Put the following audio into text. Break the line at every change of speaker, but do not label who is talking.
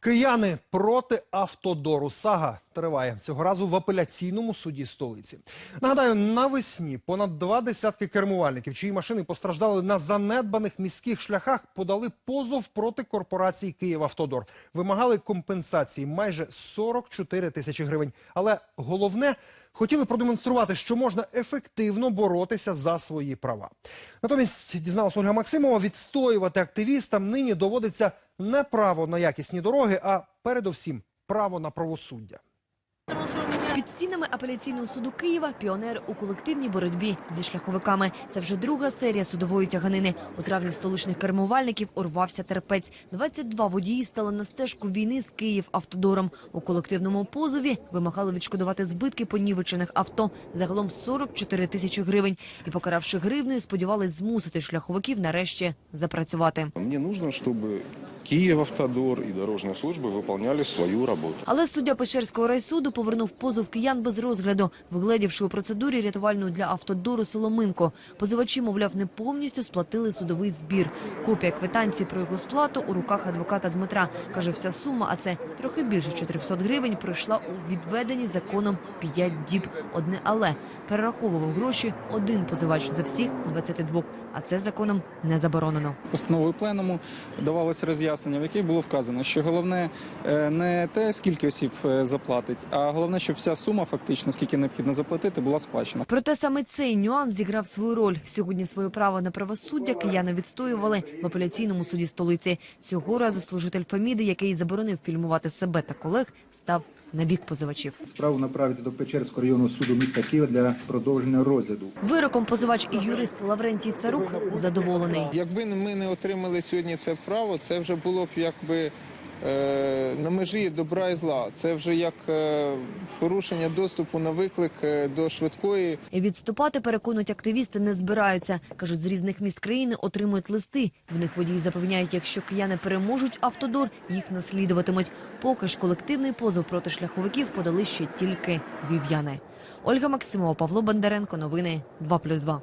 Кияни проти автодору. Сага триває цього разу в апеляційному суді столиці. Нагадаю, навесні понад два десятки кермувальників, чиї машини постраждали на занедбаних міських шляхах, подали позов проти корпорації «Київавтодор». Вимагали компенсації майже 44 тисячі гривень. Але головне хотіли продемонструвати, що можна ефективно боротися за свої права. Натомість дізналася Ольга Максимова, відстоювати активістам нині доводиться не право на якісні дороги, а передовсім право на правосуддя.
Під стінами апеляційного суду Києва піонер у колективній боротьбі зі шляховиками. Це вже друга серія судової тяганини. У травні в столичних кермувальників урвався терпець. 22 водії стали на стежку війни з Київ-автодором. У колективному позові вимагали відшкодувати збитки понівечених авто загалом 44 тисячі гривень. І, покаравши гривнею, сподівались змусити шляховиків нарешті запрацювати.
Мне нужно, чтобы Киев-Автодор и дорожные службы выполняли свою работу.
Але суддя Печерського райсуду повернув позов киян без розгляду, вигледівши у процедурі рятувальну для автодору Соломинко. Позивачі, мовляв, не повністю сплатили судовий збір. Копія квитанції про його сплату у руках адвоката Дмитра. Каже, вся сума, а це трохи більше 400 гривень, пройшла у відведені законом 5 діб. Одне але перераховував гроші один позивач за всіх 22, а це законом не заборонено.
Постановою пленуму давалося роз'яснення, в якій було вказано, що головне е, не те, скільки осіб е, заплатить, а головне, щоб вся сума, фактично, скільки необхідно заплатити, була сплачена.
Проте саме цей нюанс зіграв свою роль. Сьогодні своє право на правосуддя кияни відстоювали в апеляційному суді столиці. Цього разу служитель Феміди, який заборонив фільмувати себе та колег, став на бік позивачів.
Справу направити до Печерського районного суду міста Києва для продовження розгляду.
Вироком позивач і юрист Лаврентій Царук задоволений.
Якби ми не отримали сьогодні це право, це вже було б якби на межі добра і зла. Це вже як е, порушення доступу на виклик е, до швидкої.
Відступати, переконують активісти, не збираються. Кажуть, з різних міст країни отримують листи. В них водії запевняють, якщо кияни переможуть автодор, їх наслідуватимуть. Поки ж колективний позов проти шляховиків подали ще тільки вів'яни. Ольга Максимова, Павло Бондаренко. Новини 2+,2.